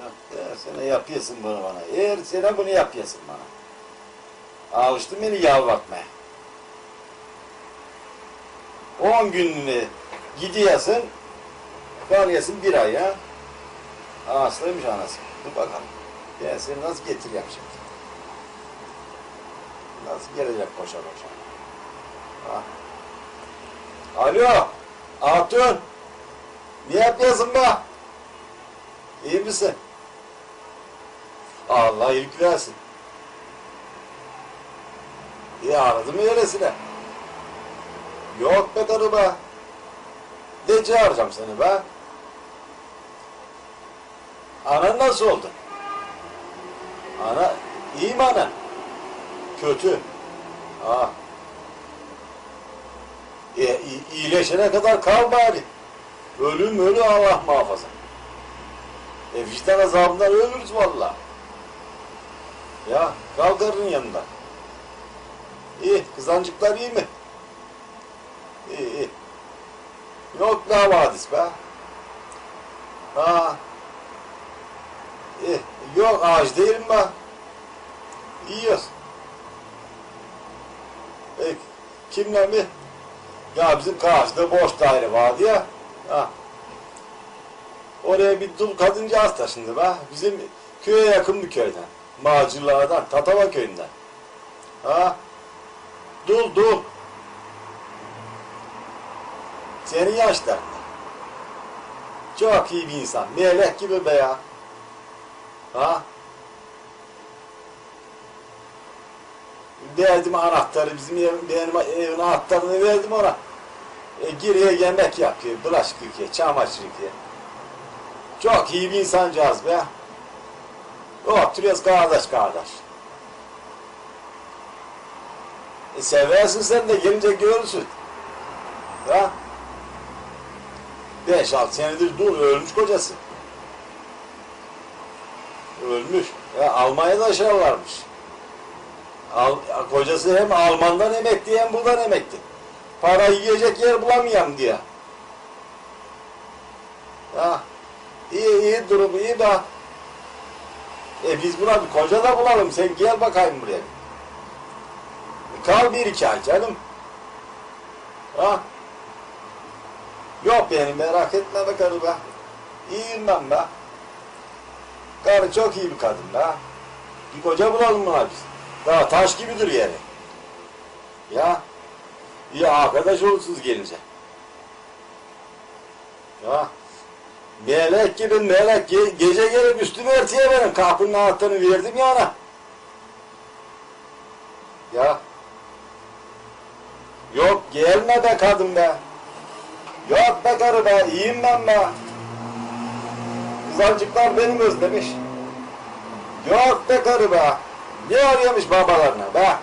Ya sen yapıyorsun bunu bana. Eğer sen bunu yapıyorsun bana. Alıştın beni yalvartmaya. 10 günlüğüne gidiyorsun, kalıyorsun bir ay ya. Hastaymış anası. Dur bakalım. Ben seni nasıl getireceğim şimdi? Nasıl gelecek koşa koşa? Ha. Alo, Hatun. Ne yapıyorsun be? İyi misin? İyilik versin. İyi aradı mı öylesine? Yok be karı be. Ne çağıracağım seni be? Anan nasıl oldu? Ana, iyi mi anan? Kötü. Ha. E, iyileşene kadar kal bari. Ölüm ölü Allah muhafaza. E vicdan azabından ölürüz valla. Ya kal karının yanında. İyi, kızancıklar iyi mi? İyi, iyi. Yok be havadis be. Ha. İyi, yok ağaç değilim ben. Yiyoruz. Peki, kimle mi? Ya bizim karşıda boş daire vardı ya. Ha. Oraya bir dul kadıncağız taşındı be. Bizim köye yakın bir köyden. Macırlardan, Tatava köyünden. Ha? Dul, dul. Senin yaşlarında. Çok iyi bir insan. Melek gibi be ya. Ha? Verdim anahtarı, bizim ev, benim evin anahtarını verdim ona. E, giriyor yemek yapıyor, bulaşık yıkıyor, çamaşır yıkıyor. Çok iyi bir insancağız be. Oturuyoruz kardeş kardeş. E seversin sen de gelince görürsün. Ha? Beş altı senedir dur ölmüş kocası. Ölmüş. Ya Almanya'da aşağılarmış. Al, kocası hem Alman'dan emekli hem buradan emekli. Para yiyecek yer bulamayam diye. Ya iyi iyi durumu iyi de. E biz buna bir koca da bulalım. Sen gel bakayım buraya. Kal bir iki ay canım. Ha? Yok benim merak etme be karı be. İyiyim ben be. Karı çok iyi bir kadın be. Bir koca bulalım buna biz. Daha taş gibidir yani. Ya. İyi arkadaş olursunuz gelince. Ya. Melek gibi melek ge- gece gelip üstümü örtüye benim kapının anahtarını verdim ya ona. Ya. Yok gelme be kadın be. Yok be karı be iyiyim ben be. Kızarcıklar benim özlemiş. Yok be karı be. Ne arıyormuş babalarına be?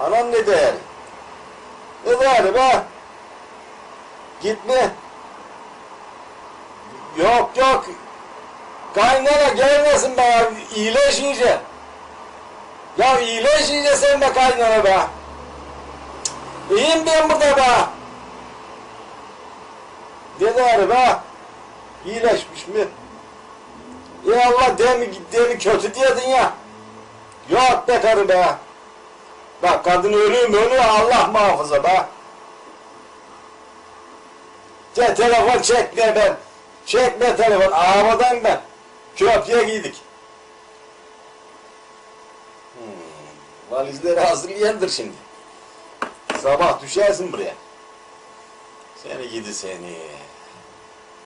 Anan ne der? Ne der be? Gitme. Yok yok. Kaynana gelmesin be ya. İyileş iyice. Ya iyileş iyice sen de kaynana be. İyiyim ben burada be. Ne der be? İyileşmiş mi? Ya Allah demi, demi kötü diyedin ya. Yok be karı be. Bak kadın ölüyor ölüyor Allah muhafaza be. Te telefon çekme ben. Çekme telefon. Ağabeyim ben. Köprüye giydik. Hmm. Valizleri hazırlayandır şimdi. Sabah düşersin buraya. Seni gidi seni.